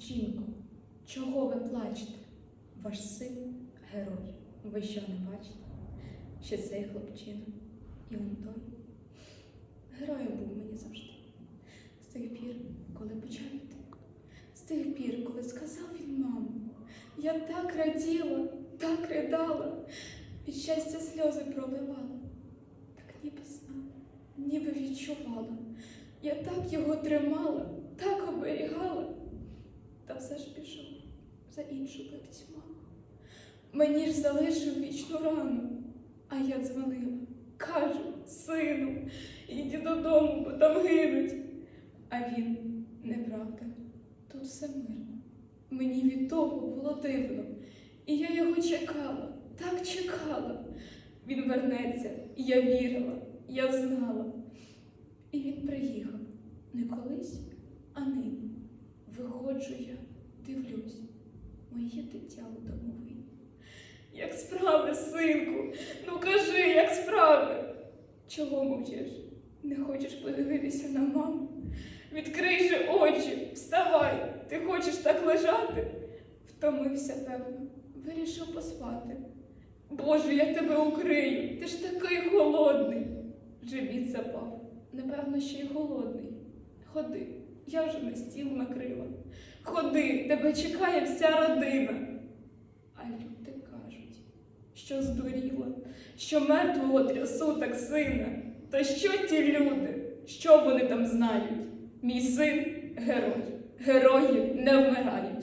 Жінко, чого ви плачете? Ваш син герой. Ви що не бачите? Ще цей хлопчина і он той. Героєм був мені завжди. З тих пір, коли почав йти. З тих пір, коли сказав він маму. Я так раділа, так ридала, від щастя сльози проливала. Так ніби знала, ніби відчувала. Я так його тримала, так оберігала. Та все ж пішов за іншу битись. Мені ж залишив вічну рану, а я дзвонила, кажу, сину, іди додому, бо там гинуть. А він, неправда, тут все мирно. Мені від того було дивно, і я його чекала, так чекала. Він вернеться, і я вірила, я знала. І він приїхав не колись, а нині. Виходжу я, дивлюсь, моє дитя домовині. Як справи, синку? Ну кажи, як справи? Чого мовчиш? Не хочеш подивитися на маму? Відкрий же очі, вставай, ти хочеш так лежати? Втомився, певно, вирішив поспати. Боже, я тебе укрию, ти ж такий холодний. Живіт запав, напевно, ще й голодний. Ходи, я вже на стіл накрила. Ходи, тебе чекає вся родина. А люди кажуть, що здуріла, що мертвого трясу так сина. Та що ті люди? Що вони там знають? Мій син герой, герої не вмирають.